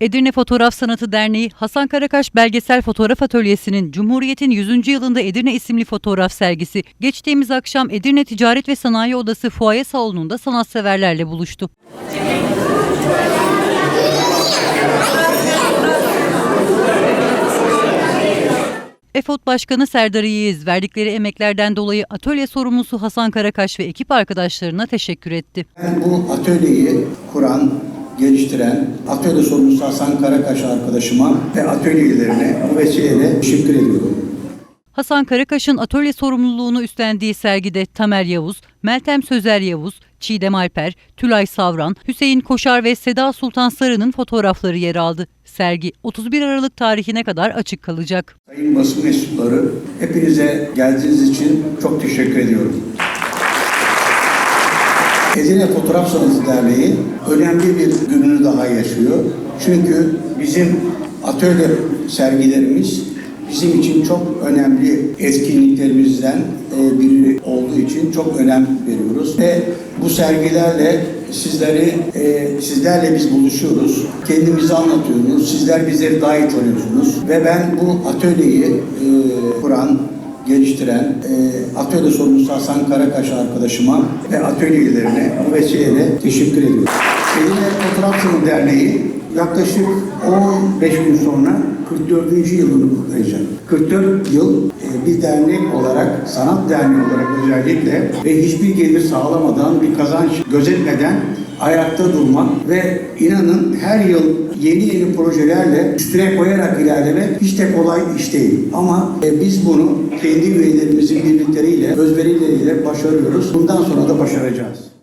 Edirne Fotoğraf Sanatı Derneği Hasan Karakaş Belgesel Fotoğraf Atölyesi'nin Cumhuriyet'in 100. yılında Edirne isimli fotoğraf sergisi geçtiğimiz akşam Edirne Ticaret ve Sanayi Odası Fuaye Salonu'nda sanatseverlerle buluştu. EFOT Başkanı Serdar İyiz verdikleri emeklerden dolayı atölye sorumlusu Hasan Karakaş ve ekip arkadaşlarına teşekkür etti. Ben bu atölyeyi kuran, geliştiren atölye sorumlusu Hasan Karakaş arkadaşıma ve atölyelerine bu vesileyle teşekkür ediyorum. Hasan Karakaş'ın atölye sorumluluğunu üstlendiği sergide Tamer Yavuz, Meltem Sözer Yavuz, Çiğdem Alper, Tülay Savran, Hüseyin Koşar ve Seda Sultan Sarı'nın fotoğrafları yer aldı. Sergi 31 Aralık tarihine kadar açık kalacak. Sayın basın mensupları hepinize geldiğiniz için çok teşekkür ediyorum. Edirne Fotoğraf Sanatı Derneği önemli bir gününü daha yaşıyor. Çünkü bizim atölye sergilerimiz bizim için çok önemli etkinliklerimizden e, biri olduğu için çok önem veriyoruz. Ve bu sergilerle sizleri, e, sizlerle biz buluşuyoruz. Kendimizi anlatıyoruz. Sizler bizleri daha iyi tanıyorsunuz. Ve ben bu atölyeyi e, kuran, geliştiren e, atölye sorumlusu Hasan Karakaş arkadaşıma ve atölyelerine bu vesileyle teşekkür ediyorum. Edirne Fotoğraf Sanatı Derneği yaklaşık 15 gün sonra 44. yılını kutlayacak. 44 yıl e, bir dernek olarak, sanat derneği olarak özellikle ve hiçbir gelir sağlamadan, bir kazanç gözetmeden ayakta durmak ve inanın her yıl yeni yeni projelerle üstüne koyarak ilerlemek hiç de kolay iş değil. Ama e, biz bunu kendi üyelerimizin birlikleriyle, özverileriyle başarıyoruz. Bundan sonra da başaracağız.